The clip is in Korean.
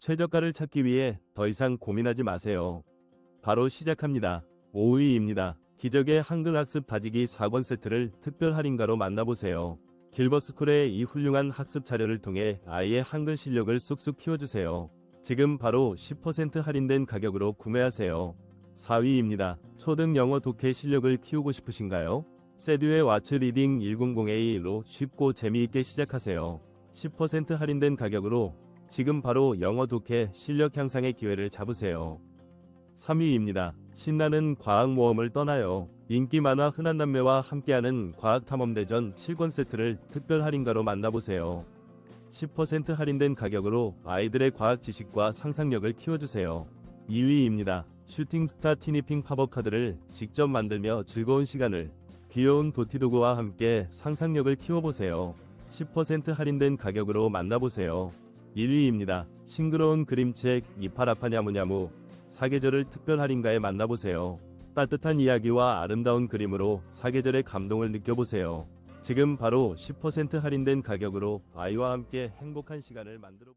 최저가를 찾기 위해 더 이상 고민하지 마세요. 바로 시작합니다. 5위입니다. 기적의 한글 학습 다지기 4권 세트를 특별 할인가로 만나보세요. 길버스쿨의 이 훌륭한 학습 자료를 통해 아이의 한글 실력을 쑥쑥 키워주세요. 지금 바로 10% 할인된 가격으로 구매하세요. 4위입니다. 초등 영어 독해 실력을 키우고 싶으신가요? 세듀의 와츠 리딩 100A1로 쉽고 재미있게 시작하세요. 10% 할인된 가격으로 지금 바로 영어 독해 실력 향상의 기회를 잡으세요. 3위입니다. 신나는 과학 모험을 떠나요. 인기 만화 흔한 남매와 함께하는 과학 탐험 대전 7권 세트를 특별 할인가로 만나보세요. 10% 할인된 가격으로 아이들의 과학 지식과 상상력을 키워주세요. 2위입니다. 슈팅스타 티니핑 팝업 카드를 직접 만들며 즐거운 시간을 귀여운 도티도그와 함께 상상력을 키워보세요. 10% 할인된 가격으로 만나보세요. 1위입니다. 싱그러운 그림책 이파라파냐무냐무 사계절을 특별 할인가에 만나보세요. 따뜻한 이야기와 아름다운 그림으로 사계절의 감동을 느껴보세요. 지금 바로 10% 할인된 가격으로 아이와 함께 행복한 시간을 만들어